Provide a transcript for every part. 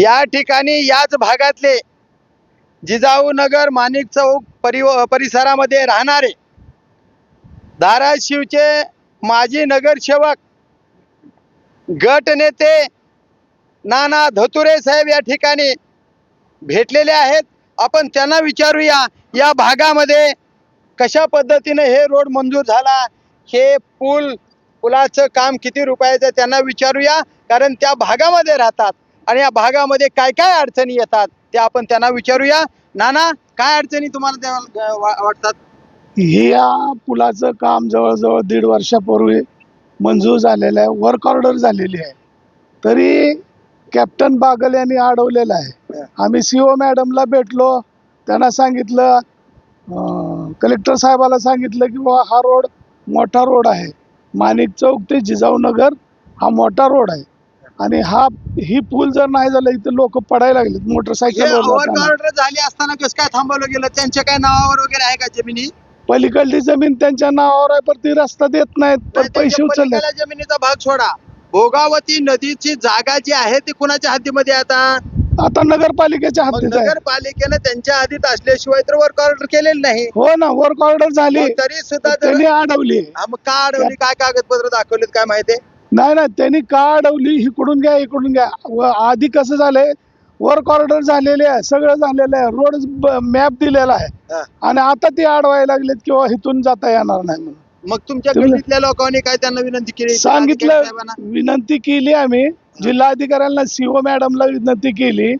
या ठिकाणी याच भागातले जिजाऊ नगर माणिक चौक परिव परिसरामध्ये राहणारे धाराशिवचे माजी नगरसेवक गटनेते नाना धतुरे साहेब या ठिकाणी भेटलेले आहेत. आपण त्यांना विचारूया या भागामध्ये कशा पद्धतीने हे रोड मंजूर झाला हे पूल पुलाचं काम किती रुपयाचं त्यांना विचारूया कारण त्या भागामध्ये राहतात. आणि या भागामध्ये काय काय अडचणी येतात ते आपण त्यांना विचारूया. नाना काय अडचणी तुम्हाला त्या वाटतात? या पुलाचं काम जवळजवळ दीड वर्षापूर्वी मंजूर झालेलं आहे. वर्क ऑर्डर झालेली आहे. तरी कॅप्टन बागल यांनी अडवलेलं आहे. आम्ही सी ओ मॅडमला भेटलो. त्यांना सांगितलं कलेक्टर साहेबाला सांगितलं की बाबा हा रोड मोठा रोड आहे. माणिक चौक ते जिजाऊनगर हा मोठा रोड आहे. आणि हा ही पूल जर नाही झालं इथं लोक पडायला लागलेत मोटरसायकल ऑर्डर झाली असताना कसं काय थांबवलं गेलं? त्यांच्या काय नावावर वगैरे आहे का जमिनी? पलीकडली जमीन त्यांच्या नावावर आहे पण ती रस्ता देत नाहीत पण पैसे उचलले जमिनीचा भाग सोडा. भोगावती नदीची जागा जी आहे ती कुणाच्या हद्दीमध्ये आता? आता नगरपालिकेच्या हद्दीत नगरपालिकेनं त्यांच्या हद्दीत असल्याशिवाय तर वर्क ऑर्डर केलेलं नाही. हो ना वर्क ऑर्डर झाली. तरी सुद्धा त्यांनी अडवली. का अडवली? काय कागदपत्र दाखवलेत काय माहितीये नाही ना त्यांनी का अडवली इकडून घ्या इकडून घ्या. व आधी कसं झालंय वर्क ऑर्डर झालेले आहे सगळं झालेलं आहे रोड मॅप दिलेला आहे. आणि आता ते अडवायला लागलेत किंवा इथून जाता येणार नाही म्हणून. मग तुमच्या गल्लीतल्या लोकांनी काय त्यांना विनंती केली? सांगितलं? विनंती केली आम्ही. जिल्हाधिकाऱ्यांना सीओ मॅडमला विनंती केली.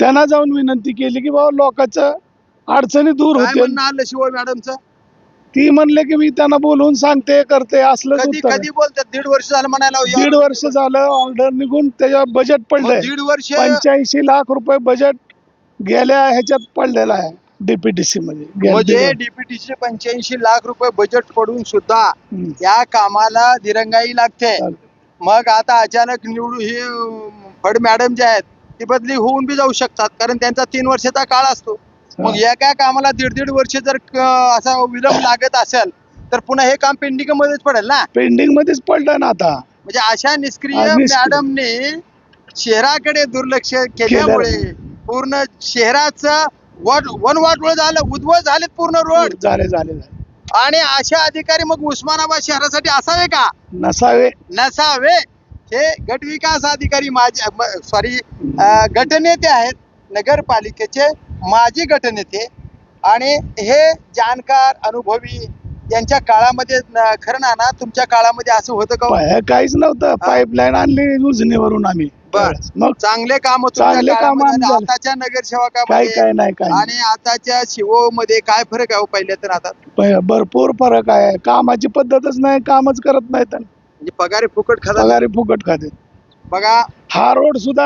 त्यांना जाऊन विनंती केली की बाबा लोकांचं अडचणी दूर म्हणणं आलं शिवळ मॅडमचं ती म्हणले की मी त्यांना बोलवून सांगते करते असलंच कधी उत्तर आहे. कधी बोलतात दीड वर्ष झालं म्हणायला या- दीड वर्ष झालं ऑर्डर निघून त्याच्यावर बजेट मग पडलंय दीड वर्ष पंच्याऐंशी लाख रुपये बजेट गेल्या ह्याच्यात पडलेलं आहे डीपीटीसी मध्ये गेल्या म्हणजे दीड- डीपीटीचे पंच्याऐंशी लाख रुपये बजेट पडून सुद्धा हम्म. या कामाला दिरंगाई लागते चालेल. मग आता अचानक निवडून हे अं, फड मॅडम जे आहेत ती बदली होऊन बी जाऊ शकतात कारण त्यांचा तीन वर्षाचा काळ असतो मग हा. एका कामाला दीड दीड वर्ष जर असा विलंब लागत असेल तर पुन्हा हे काम पेंडिंग मध्येच पडेल ना? पेंडिंग मध्येच पडलं ना आता. म्हणजे अशा निष्क्रिय. मॅडमने शहराकडे दुर्लक्ष केल्यामुळे पूर्ण शहराचं वन वनवाटोळ झालं उद्ध्वस्त झालेत पूर्ण रोड. झाले झाले झाले. आणि अशा अधिकारी मग उस्मानाबाद शहरासाठी असावे का? नसावे. नसावे. हे गट विकास अधिकारी माझे सॉरी गटनेते आहेत नगरपालिकेचे माजी गटनेते आणि हे जाणकार अनुभवी यांच्या काळामध्ये खरं ना ना तुमच्या काळामध्ये असं होतं का हो? काहीच नव्हतं. पाईपलाईन आणली उजनीवरून आम्ही. बर. मग चांगले काम चांगले कामं. आताच्या नगरसेवकामध्ये. आणि आताच्या शिवो मध्ये काय फरक आहे हो पहिल्या तर आता भरपूर फरक आहे. कामाची पद्धतच नाही कामच करत नाहीत. म्हणजे पगारी फुकट खाता पगारी फुकट खाते बघा हा रोड सुद्धा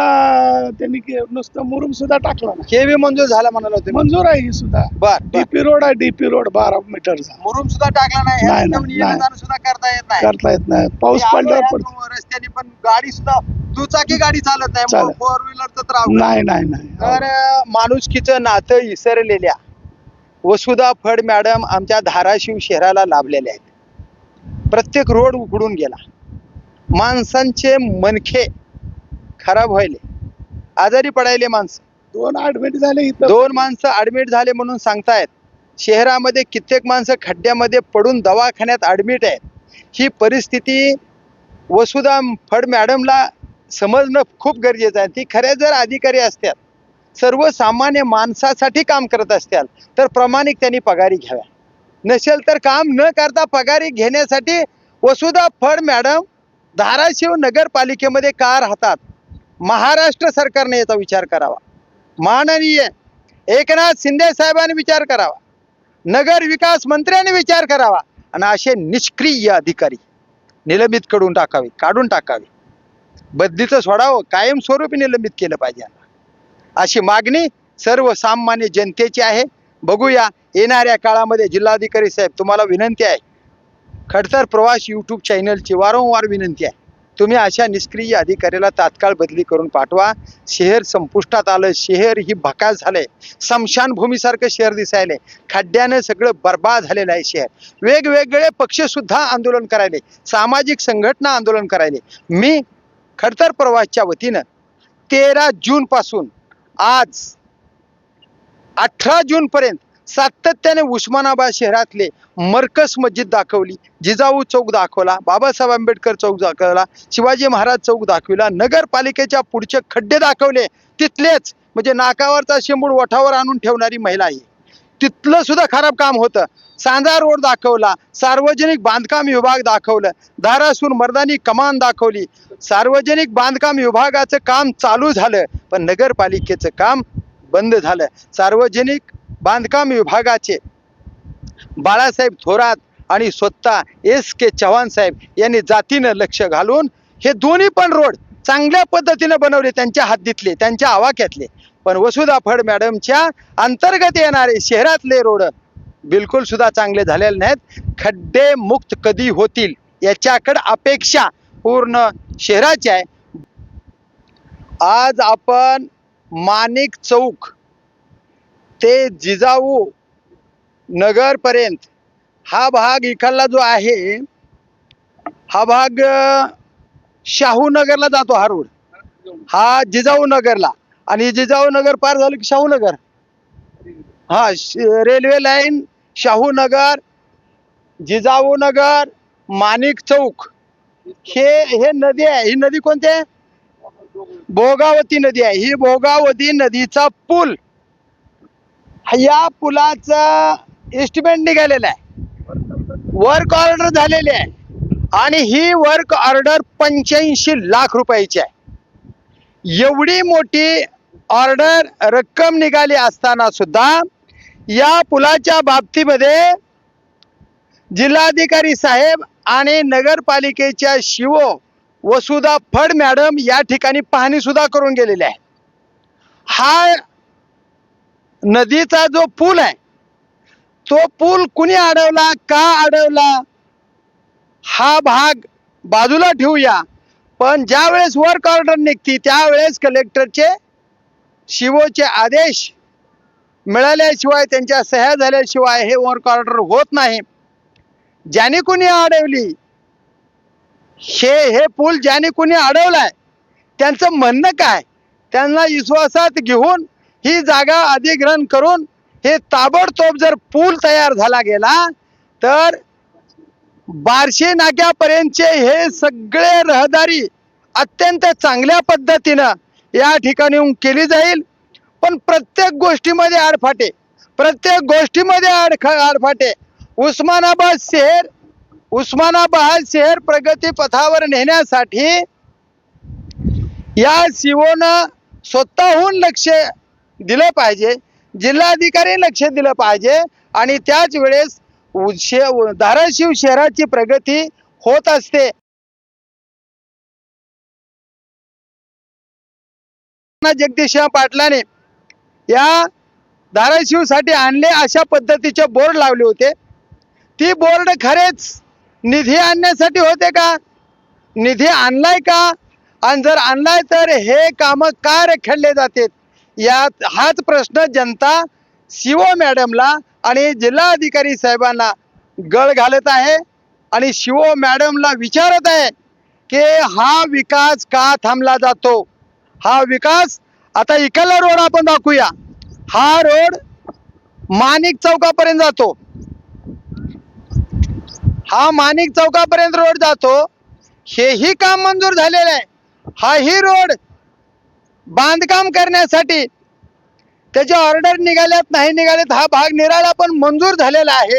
त्यांनी के- नुसतं मुरुम सुद्धा टाकला ना हे बी मंजूर झाला म्हणाला होते मंजूर आहे ही सुद्धा. बर बर. डीपी रोड आहे डीपी रोड बारा मीटरचा मुरुम सुद्धा टाकला नाही नाही, ह्याच्यावर नाही, येणं नाही. जाणं सुद्धा करता येत नाही. करता येत नाही. पाऊस मी आलो पडल्यावर पडतो रस्त्याने पण गाडी सुद्धा दुचाकी गाडी चालत नाही चालत. फोर व्हीलरचं तर अवघड. नाही नाही नाही. तर अं, माणुसकीचं नातं विसरलेल्या वसुधा फड मॅडम आमच्या धाराशिव शहराला लाभलेल्या आहेत. प्रत्येक रोड उघडून गेला. माणसांचे मनखे खराब व्हायले. आजारी पडायले माणसं. दोन ऍडमिट झाले इथं. दोन माणसं ऍडमिट झाले म्हणून सांगतायत. शहरामध्ये कित्येक माणसं खड्ड्यामध्ये पडून दवाखान्यात ऍडमिट आहेत. ही परिस्थिती वसुधा फड मॅडमला समजणं खूप गरजेचं आहे. ती खऱ्या जर अधिकारी असत्यात सर्वसामान्य माणसासाठी काम करत असत्याल तर प्रामाणिक त्यांनी पगारी घ्याव्या. नसेल तर काम न करता पगारी घेण्यासाठी वसुधा फड मॅडम धाराशिव नगरपालिकेमध्ये का राहतात? महाराष्ट्र सरकारने याचा विचार करावा. माननीय एकनाथ शिंदे साहेबांनी विचार करावा. नगर विकास मंत्र्यांनी विचार करावा. आणि असे निष्क्रिय अधिकारी निलंबित करून टाकावे काढून टाकावे. बदलीचं सोडावं कायमस्वरूपी निलंबित केलं पाहिजे अशी मागणी सर्वसामान्य जनतेची आहे. बघूया येणाऱ्या काळामध्ये जिल्हाधिकारी साहेब तुम्हाला विनंती आहे. खडतर प्रवास यूट्यूब चॅनलची वारंवार विनंती आहे. तुम्ही अशा निष्क्रिय अधिकाऱ्याला तात्काळ बदली करून पाठवा. शहर संपुष्टात आलं. शहर ही भकास झालंय. स्मशानभूमीसारखं शहर दिसायलंय. खड्ड्यानं सगळं बर्बाद झालेलं आहे शहर. वेगवेगळे पक्ष सुद्धा आंदोलन करायले. सामाजिक संघटना आंदोलन करायले. मी खडतर प्रवासच्या वतीनं तेरा जून पासून आज अठरा जून पर्यंत सातत्याने उस्मानाबाद शहरातले मरकस मस्जिद दाखवली. जिजाऊ चौक दाखवला बाबासाहेब आंबेडकर चौक दाखवला शिवाजी महाराज चौक दाखविला नगरपालिकेच्या पुढचे खड्डे दाखवले. तिथलेच म्हणजे नाकावरचा शेंबूड ओठावर आणून ठेवणारी महिला आहे तिथलं सुद्धा खराब काम होतं. सांजा रोड दाखवला सार्वजनिक बांधकाम विभाग दाखवलं धारासूर मर्दानी कमान दाखवली. सार्वजनिक बांधकाम विभागाचं काम चालू झालं पण नगरपालिकेचं काम बंद झालं. सार्वजनिक बांधकाम विभागाचे बाळासाहेब थोरात आणि स्वतः एस के चव्हाण साहेब यांनी जातीनं लक्ष घालून हे दोन्ही पण रोड चांगल्या पद्धतीनं बनवले त्यांच्या हद्दीतले त्यांच्या आवाक्यातले पण वसुधा फड मॅडमच्या अंतर्गत येणारे शहरातले रोड बिलकुल सुद्धा चांगले झालेले नाहीत. खड्डे मुक्त कधी होतील याच्याकडं अपेक्षा पूर्ण शहराची आहे. आज आपण माणिक चौक ते जिजाऊ नगरपर्यंत हा भाग इकडला जो आहे हा भाग शाहू नगरला जातो हा रोड हा जिजाऊ नगरला. आणि जिजाऊ नगर पार झालं की शाहू नगर? हा श- रेल्वे लाईन शाहू नगर जिजाऊ नगर माणिक चौक. हे हे नदी आहे. ही नदी कोणती आहे? भोगावती नदी आहे. ही भोगावती नदीचा पूल. या पुलाचा एस्टिमेट निघालेला आहे. वर्क ऑर्डर झालेली आहे. आणि ही वर्क ऑर्डर पंच्याऐंशी लाख रुपयाची आहे. एवढी मोठी ऑर्डर रक्कम निघाली असताना सुद्धा या पुलाच्या बाबतीमध्ये जिल्हाधिकारी साहेब आणि नगरपालिकेच्या शिवो वसुधा फड मॅडम या ठिकाणी पाहणी सुद्धा करून गेलेल्या आहे. हा नदीचा जो पूल आहे तो पूल कुणी अडवला का अडवला? हा भाग बाजूला ठेवूया. पण ज्या वेळेस वर्क ऑर्डर निघती त्यावेळेस कलेक्टरचे शिवोचे आदेश मिळाल्याशिवाय त्यांच्या सह्या झाल्याशिवाय हे वर्क ऑर्डर होत नाही. ज्याने कुणी अडवली हे हे पूल ज्याने कुणी अडवलाय त्यांचं म्हणणं काय? त्यांना विश्वासात घेऊन ही जागा अधिग्रहण करून हे ताबडतोब जर पूल तयार झाला गेला तर बार्शी नाक्यापर्यंतचे हे सगळे रहदारी अत्यंत चांगल्या पद्धतीनं या ठिकाणी केली जाईल. पण प्रत्येक गोष्टीमध्ये आडफाटे प्रत्येक गोष्टीमध्ये आडख आडफाटे. उस्मानाबाद शहर उस्मानाबाद शहर प्रगती पथावर नेण्यासाठी या सीओनं स्वतःहून लक्ष दिलं पाहिजे. जिल्हाधिकारी लक्ष दिलं पाहिजे आणि त्याच वेळेस शे धाराशिव शहराची प्रगती होत असते. जगदीश पाटलाने या धाराशिवसाठी आणले अशा पद्धतीचे बोर्ड लावले होते. ती बोर्ड खरेच निधी आणण्यासाठी होते का? निधी आणलाय का? आणि जर आणलाय तर हे काम का रेखडले जातात? यात हाच प्रश्न जनता शिवो मॅडमला आणि जिल्हाधिकारी साहेबांना गळ घालत आहे आणि शिवो मॅडमला विचारत आहे की हा विकास का थांबला जातो? हा विकास आता इकडला रोड आपण दाखवूया. हा रोड माणिक चौकापर्यंत जातो. हा माणिक चौकापर्यंत रोड जातो. हेही काम मंजूर झालेलं आहे. हाही रोड बांधकाम करण्यासाठी त्याची ऑर्डर निघाल्यात नाही निघाल्यात हा भाग निराळा पण मंजूर झालेला आहे.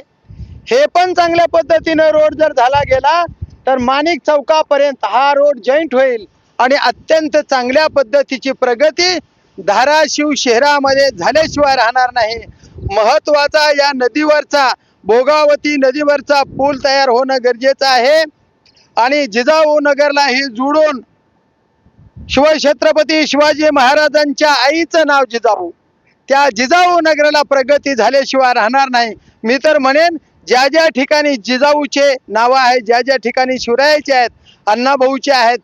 हे पण चांगल्या पद्धतीनं रोड जर झाला गेला तर माणिक चौकापर्यंत हा रोड जॉईंट होईल आणि अत्यंत चांगल्या पद्धतीची प्रगती धाराशिव शहरामध्ये झाल्याशिवाय राहणार नाही. महत्त्वाचा या नदीवरचा भोगावती नदीवरचा पूल तयार होणं गरजेचं आहे. आणि जिजाऊ नगरला हे जुडून शिवछत्रपती शिवाजी महाराजांच्या आईचं नाव जिजाऊ. त्या जिजाऊ नगराला प्रगती झाल्याशिवाय राहणार नाही. मी तर म्हणेन ज्या ज्या ठिकाणी जिजाऊचे नावं आहेत ज्या ज्या ठिकाणी शिवरायाचे आहेत अण्णाभाऊचे आहेत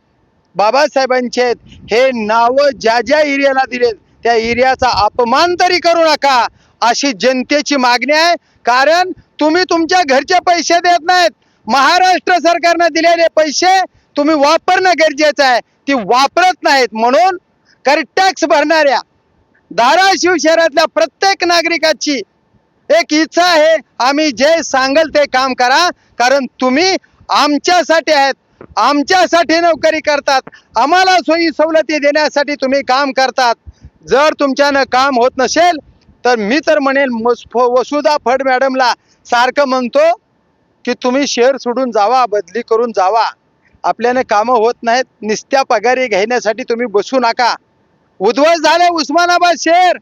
बाबासाहेबांचे आहेत हे नावं ज्या ज्या एरियाला दिलेत त्या एरियाचा अपमान तरी करू नका अशी जनतेची मागणी आहे. कारण तुम्ही तुमच्या घरचे पैसे देत नाहीत. महाराष्ट्र सरकारनं दिलेले पैसे तुम्ही वापरणं गरजेचं आहे ती वापरत नाहीत म्हणून कारण टॅक्स भरणाऱ्या धाराशिव शहरातल्या प्रत्येक नागरिकाची एक इच्छा आहे आम्ही जे सांगल ते काम करा. कारण तुम्ही आमच्यासाठी आहेत आमच्यासाठी नोकरी करतात. आम्हाला सोयी सवलती देण्यासाठी तुम्ही काम करतात. जर तुमच्यानं काम होत नसेल तर मी तर म्हणेन वसुधा फड मॅडमला सारखं म्हणतो की तुम्ही शहर सोडून जावा बदली करून जावा. आपल्याने कामं होत नाहीत निस्त्या पगारी घेण्यासाठी तुम्ही बसू नका. उद्ध्वस्त झाले उस्मानाबाद शहर.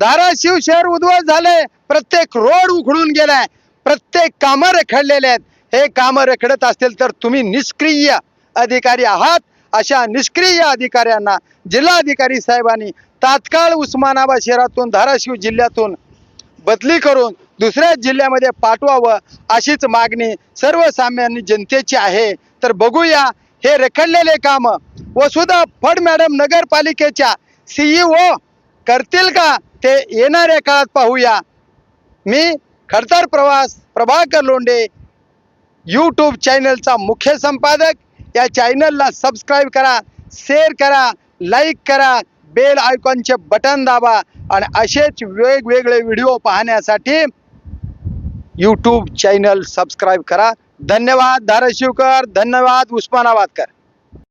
धाराशिव शहर उद्ध्वस्त झाले. प्रत्येक रोड उखडून गेलाय. प्रत्येक कामं रखडलेले आहेत. हे कामं रखडत असतील तर तुम्ही निष्क्रिय अधिकारी आहात. अशा निष्क्रिय अधिकाऱ्यांना जिल्हाधिकारी साहेबांनी तात्काळ उस्मानाबाद शहरातून धाराशिव जिल्ह्यातून बदली करून दुसऱ्या जिल्ह्यामध्ये पाठवावं अशीच मागणी सर्वसामान्य जनतेची आहे. तर बघूया हे रेखडलेले काम. वसुधा फड मॅडम नगरपालिकेच्या सीईओ करतील का? ते येणाऱ्या काळात पाहूया. मी खडतर प्रवास प्रभाकर लोंडे यूट्यूब चॅनलचा मुख्य संपादक. या चॅनलला सबस्क्राईब करा शेअर करा लाईक करा बेल आयकॉनचे बटन दाबा आणि असेच वेगवेगळे व्हिडिओ पाहण्यासाठी यूट्यूब चॅनल सबस्क्राईब करा. धन्यवाद धाराशिवकर धन्यवाद उस्मानाबादकर.